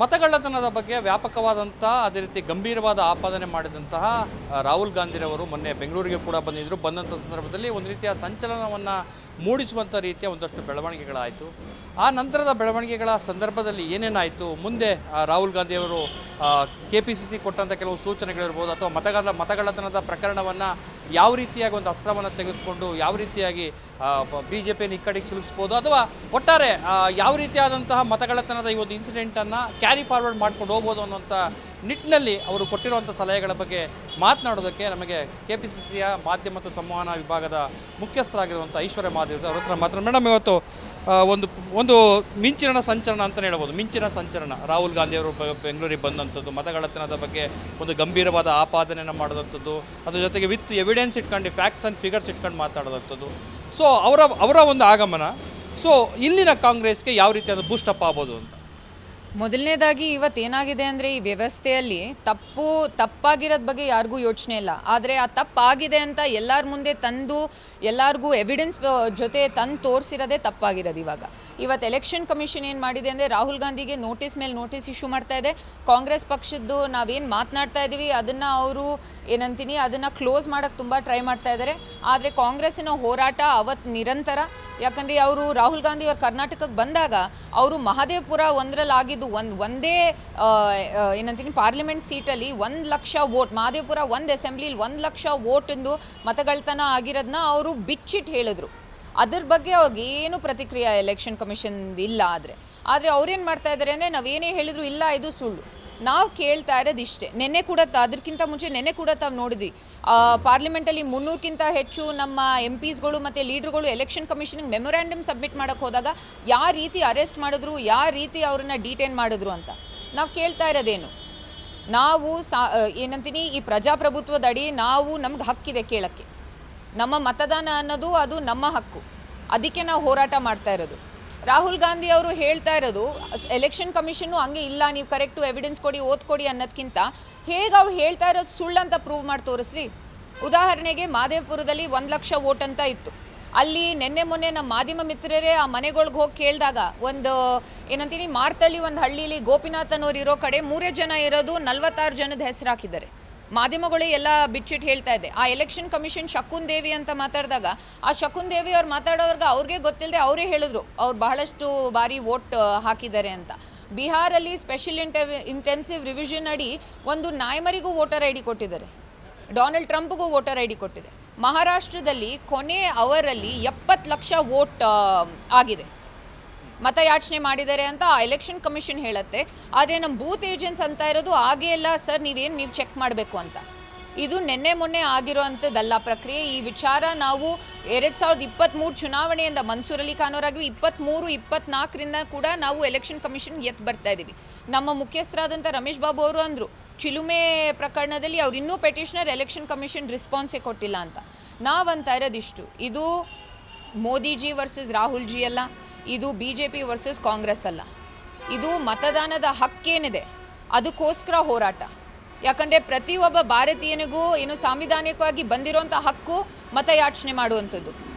ಮತಗಳ್ಳತನದ ಬಗ್ಗೆ ವ್ಯಾಪಕವಾದಂಥ ಅದೇ ರೀತಿ ಗಂಭೀರವಾದ ಆಪಾದನೆ ಮಾಡಿದಂತಹ ರಾಹುಲ್ ಗಾಂಧಿರವರು ಮೊನ್ನೆ ಬೆಂಗಳೂರಿಗೆ ಕೂಡ ಬಂದಿದ್ದರು ಬಂದಂಥ ಸಂದರ್ಭದಲ್ಲಿ ಒಂದು ರೀತಿಯ ಸಂಚಲನವನ್ನು ಮೂಡಿಸುವಂಥ ರೀತಿಯ ಒಂದಷ್ಟು ಬೆಳವಣಿಗೆಗಳಾಯಿತು. ಆ ನಂತರದ ಬೆಳವಣಿಗೆಗಳ ಸಂದರ್ಭದಲ್ಲಿ ಏನೇನಾಯಿತು? ಮುಂದೆ ರಾಹುಲ್ ಗಾಂಧಿಯವರು ಕೆ ಪಿ ಸಿ ಸಿ ಕೊಟ್ಟಂಥ ಕೆಲವು ಸೂಚನೆಗಳಿರ್ಬೋದು ಅಥವಾ ಮತಗಳ ಮತಗಳ್ಳತನದ ಪ್ರಕರಣವನ್ನು ಯಾವ ರೀತಿಯಾಗಿ ಒಂದು ಅಸ್ತ್ರವನ್ನು ತೆಗೆದುಕೊಂಡು, ಯಾವ ರೀತಿಯಾಗಿ ಬಿ ಜೆ ಪಿಯನ್ನು ಈ ಕಡೆಗೆ ಸಿಲುಕಿಸ್ಬೋದು ಅಥವಾ ಒಟ್ಟಾರೆ ಯಾವ ರೀತಿಯಾದಂತಹ ಮತಗಳತನದ ಈ ಒಂದು ಇನ್ಸಿಡೆಂಟನ್ನು ಕ್ಯಾರಿ ಫಾರ್ವರ್ಡ್ ಮಾಡ್ಕೊಂಡು ಹೋಗ್ಬೋದು ಅನ್ನೋಂಥ ನಿಟ್ಟಿನಲ್ಲಿ ಅವರು ಕೊಟ್ಟಿರುವಂಥ ಸಲಹೆಗಳ ಬಗ್ಗೆ ಮಾತನಾಡೋದಕ್ಕೆ ನಮಗೆ ಕೆ ಪಿ ಸಿ ಸಿಯ ಮಾಧ್ಯಮ ಮತ್ತು ಸಂವಹನ ವಿಭಾಗದ ಮುಖ್ಯಸ್ಥರಾಗಿರುವಂಥ ಐಶ್ವರ್ಯ ಮಾದೇವ್ ಅವ್ರ ಹತ್ರ ಮಾತ್ರ. ಮೇಡಮ್, ಇವತ್ತು ಒಂದು ಒಂದು ಮಿಂಚಿನ ಸಂಚಲನ ಅಂತಲೇ ಹೇಳ್ಬೋದು. ಮಿಂಚಿನ ಸಂಚಲನ ರಾಹುಲ್ ಗಾಂಧಿಯವರು ಬೆಂಗಳೂರಿಗೆ ಬಂದಂಥದ್ದು ಮತಗಳತನದ ಬಗ್ಗೆ ಒಂದು ಗಂಭೀರವಾದ ಆಪಾದನೆಯನ್ನು ಮಾಡಿದಂಥದ್ದು, ಅದರ ಜೊತೆಗೆ ವಿತ್ ಎವಿಡೆನ್ಸ್ ಇಟ್ಕೊಂಡು ಫ್ಯಾಕ್ಟ್ಸ್ ಆ್ಯಂಡ್ ಫಿಗರ್ಸ್ ಇಟ್ಕೊಂಡು ಮಾತಾಡೋದಂಥದ್ದು. ಸೊ ಅವರ ಅವರ ಒಂದು ಆಗಮನ. ಸೊ ಇಲ್ಲಿನ ಕಾಂಗ್ರೆಸ್ಗೆ ಯಾವ ರೀತಿಯಾದ ಬೂಸ್ಟಪ್ ಆಗ್ಬೋದು ಅಂತ? ಮೊದಲನೇದಾಗಿ ಇವತ್ತೇನಾಗಿದೆ ಅಂದರೆ ಈ ವ್ಯವಸ್ಥೆಯಲ್ಲಿ ತಪ್ಪು, ತಪ್ಪಾಗಿರೋದ್ ಬಗ್ಗೆ ಯಾರಿಗೂ ಯೋಚನೆ ಇಲ್ಲ. ಆದರೆ ಆ ತಪ್ಪಾಗಿದೆ ಅಂತ ಎಲ್ಲರ ಮುಂದೆ ತಂದು, ಎಲ್ಲರಿಗೂ ಎವಿಡೆನ್ಸ್ ಜೊತೆ ತಂದು ತೋರಿಸಿರೋದೇ ತಪ್ಪಾಗಿರೋದು ಇವಾಗ. ಇವತ್ತು ಎಲೆಕ್ಷನ್ ಕಮಿಷನ್ ಏನು ಮಾಡಿದೆ ಅಂದರೆ ರಾಹುಲ್ ಗಾಂಧಿಗೆ ನೋಟಿಸ್ ಮೇಲೆ ನೋಟಿಸ್ ಇಶ್ಯೂ ಮಾಡ್ತಾ ಇದೆ. ಕಾಂಗ್ರೆಸ್ ಪಕ್ಷದ್ದು ನಾವೇನು ಮಾತನಾಡ್ತಾ ಇದ್ದೀವಿ ಅದನ್ನು ಅವರು ಏನಂತೀನಿ, ಅದನ್ನು ಕ್ಲೋಸ್ ಮಾಡೋಕ್ಕೆ ತುಂಬ ಟ್ರೈ ಮಾಡ್ತಾ ಇದ್ದಾರೆ ಆದರೆ ಕಾಂಗ್ರೆಸ್ಸಿನ ಹೋರಾಟ ಅವತ್ತು ನಿರಂತರ ಯಾಕಂದರೆ ಅವರು ರಾಹುಲ್ ಗಾಂಧಿ ಅವರು ಕರ್ನಾಟಕಕ್ಕೆ ಬಂದಾಗ ಅವರು ಮಹದೇವಪುರ ಒಂದರಲ್ಲಿ ಆಗಿದ್ದು ಒಂದು ಒಂದೇ ಏನಂತೀನಿ, ಪಾರ್ಲಿಮೆಂಟ್ ಸೀಟಲ್ಲಿ ಒಂದು ಲಕ್ಷ ವೋಟ್, ಮಹದೇವಪುರ ಒಂದು ಅಸೆಂಬ್ಲಿಲಿ ಒಂದು ಲಕ್ಷ ವೋಟಿಂದು ಮತಗಳತನ ಆಗಿರೋದನ್ನ ಅವರು ಬಿಚ್ಚಿಟ್ಟು ಹೇಳಿದ್ರು. ಅದ್ರ ಬಗ್ಗೆ ಅವ್ರಿಗೆ ಏನು ಪ್ರತಿಕ್ರಿಯೆ ಎಲೆಕ್ಷನ್ ಕಮಿಷನ್ ಇಲ್ಲ ಆದರೆ. ಆದರೆ ಅವ್ರೇನು ಮಾಡ್ತಾ ಇದ್ದಾರೆ ಅಂದರೆ ನಾವೇನೇ ಹೇಳಿದ್ರು ಇಲ್ಲ, ಇದು ಸುಳ್ಳು. ನಾವು ಕೇಳ್ತಾ ಇರೋದು ಇಷ್ಟೇ. ನೆನ್ನೆ ಕೂಡ ಅದಕ್ಕಿಂತ ಮುಂಚೆ ನೆನ್ನೆ ಕೂಡ ತಾವು ನೋಡಿದ್ವಿ. ಪಾರ್ಲಿಮೆಂಟಲ್ಲಿ ಮುನ್ನೂರಕ್ಕಿಂತ ಹೆಚ್ಚು ನಮ್ಮ ಎಂ ಪಿಸ್ಗಳು ಮತ್ತು ಲೀಡ್ರುಗಳು ಎಲೆಕ್ಷನ್ ಕಮಿಷನಿಗೆ ಮೆಮೊರ್ಯಾಂಡಮ್ ಸಬ್ಮಿಟ್ ಮಾಡೋಕ್ಕೆ ಹೋದಾಗ ಯಾವ ರೀತಿ ಅರೆಸ್ಟ್ ಮಾಡಿದ್ರು, ಯಾವ ರೀತಿ ಅವ್ರನ್ನ ಡಿಟೈನ್ ಮಾಡಿದ್ರು ಅಂತ. ನಾವು ಕೇಳ್ತಾ ಇರೋದೇನು? ನಾವು ಸಾ ಏನಂತೀನಿ, ಈ ಪ್ರಜಾಪ್ರಭುತ್ವದಡಿ ನಾವು ನಮ್ಗೆ ಹಕ್ಕಿದೆ ಕೇಳೋಕ್ಕೆ. ನಮ್ಮ ಮತದಾನ ಅನ್ನೋದು ಅದು ನಮ್ಮ ಹಕ್ಕು. ಅದಕ್ಕೆ ನಾವು ಹೋರಾಟ ಮಾಡ್ತಾ ಇರೋದು. ರಾಹುಲ್ ಗಾಂಧಿ ಅವರು ಹೇಳ್ತಾ ಇರೋದು ಎಲೆಕ್ಷನ್ ಕಮಿಷನ್ ಹಂಗೆ ಇಲ್ಲ, ನೀವು ಕರೆಕ್ಟು ಎವಿಡೆನ್ಸ್ ಕೊಡಿ ಓದ್ಕೊಡಿ ಅನ್ನೋದಕ್ಕಿಂತ ಹೇಗೆ ಅವ್ರು ಹೇಳ್ತಾ ಇರೋದು ಸುಳ್ಳು ಅಂತ ಪ್ರೂವ್ ಮಾಡಿ ತೋರಿಸ್ಲಿ? ಉದಾಹರಣೆಗೆ ಮಾದೇವಪುರದಲ್ಲಿ ಒಂದು ಲಕ್ಷ ವೋಟ್ ಅಂತ ಇತ್ತು. ಅಲ್ಲಿ ನಿನ್ನೆ ಮೊನ್ನೆ ನಮ್ಮ ಮಾಧ್ಯಮ ಮಿತ್ರರೇ ಆ ಮನೆಗಳ್ಗೆ ಹೋಗಿ ಕೇಳಿದಾಗ ಒಂದು, ಏನಂತೀನಿ, ಮಾರ್ತಳ್ಳಿ ಒಂದು ಹಳ್ಳಿಲಿ ಗೋಪಿನಾಥನವ್ರು ಇರೋ ಕಡೆ ಮೂರೇ ಜನ ಇರೋದು ನಲ್ವತ್ತಾರು ಜನದ ಹೆಸರು ಹಾಕಿದ್ದಾರೆ. ಮಾಧ್ಯಮಗಳೇ ಎಲ್ಲ ಬಿಚ್ಚಿಟ್ಟು ಹೇಳ್ತಾ ಇದೆ. ಆ ಎಲೆಕ್ಷನ್ ಕಮಿಷನ್ ಶಕುನ್ ದೇವಿ ಅಂತ ಮಾತಾಡಿದಾಗ, ಆ ಶಕುನ್ ದೇವಿ ಅವ್ರು ಮಾತಾಡೋರ್ಗೆ ಅವ್ರಿಗೆ ಗೊತ್ತಿಲ್ಲದೆ ಅವರೇ ಹೇಳಿದ್ರು, ಅವ್ರು ಬಹಳಷ್ಟು ಬಾರಿ ವೋಟ್ ಹಾಕಿದ್ದಾರೆ ಅಂತ. ಬಿಹಾರಲ್ಲಿ ಸ್ಪೆಷಲ್ ಇಂಟೆವ್ ಇಂಟೆನ್ಸಿವ್ ರಿವಿಷನ್ ಅಡಿ ಒಂದು ನಾಯ್ಮರಿಗೂ ವೋಟರ್ ಐ ಡಿ ಕೊಟ್ಟಿದ್ದಾರೆ. ಡೊನಾಲ್ಡ್ ಟ್ರಂಪ್ಗೂ ವೋಟರ್ ಐ ಡಿ ಕೊಟ್ಟಿದೆ. ಮಹಾರಾಷ್ಟ್ರದಲ್ಲಿ ಕೊನೆ ಅವರಲ್ಲಿ ಎಪ್ಪತ್ತು ಲಕ್ಷ ವೋಟ್ ಆಗಿದೆ. ಮತಯಾಚನೆ ಮಾಡಿದ್ದಾರೆ ಅಂತ ಆ ಎಲೆಕ್ಷನ್ ಕಮಿಷನ್ ಹೇಳುತ್ತೆ. ಆದರೆ ನಮ್ಮ ಬೂತ್ ಏಜೆಂಟ್ಸ್ ಅಂತ ಇರೋದು ಹಾಗೇ ಇಲ್ಲ ಸರ್, ನೀವೇನು, ನೀವು ಚೆಕ್ ಮಾಡಬೇಕು ಅಂತ. ಇದು ನಿನ್ನೆ ಮೊನ್ನೆ ಆಗಿರೋ ಅಂಥದ್ದಲ್ಲ ಪ್ರಕ್ರಿಯೆ. ಈ ವಿಚಾರ ನಾವು ಎರಡು ಸಾವಿರದ ಇಪ್ಪತ್ತ್ಮೂರು ಚುನಾವಣೆಯಿಂದ ಮನ್ಸೂರ್ ಅಲಿ ಖಾನ್ ಅವರಾಗಿ ಇಪ್ಪತ್ತ್ಮೂರು ಇಪ್ಪತ್ನಾಲ್ಕರಿಂದ ಕೂಡ ನಾವು ಎಲೆಕ್ಷನ್ ಕಮಿಷನ್ ಎತ್ತು ಬರ್ತಾ ಇದ್ದೀವಿ ನಮ್ಮ ಮುಖ್ಯಸ್ಥರಾದಂಥ ರಮೇಶ್ ಬಾಬು ಅವರು ಅಂದರು, ಚಿಲುಮೆ ಪ್ರಕರಣದಲ್ಲಿ ಅವ್ರು ಇನ್ನೂ ಪೆಟಿಷನರ್ ಎಲೆಕ್ಷನ್ ಕಮಿಷನ್ ರೆಸ್ಪಾನ್ಸೇ ಕೊಟ್ಟಿಲ್ಲ ಅಂತ. ನಾವಂತ ಇರೋದಿಷ್ಟು. ಇದು ಮೋದಿಜಿ ವರ್ಸಸ್ ರಾಹುಲ್ ಜಿ ಅಲ್ಲ. ಇದು B J P versus Congress ಅಲ್ಲ. ಇದು ಮತದಾನದ ಹಕ್ಕೇನಿದೆ. ಅದಕ್ಕೋಸ್ಕರ ಹೋರಾಟ. ಯಾಕಂದರೆ ಪ್ರತಿಯೊಬ್ಬ ಭಾರತೀಯನಿಗೂ ಏನು ಸಾಂವಿಧಾನಿಕವಾಗಿ ಬಂದಿರೋಂಥ ಹಕ್ಕು ಮತಯಾಚನೆ ಮಾಡುವಂಥದ್ದು.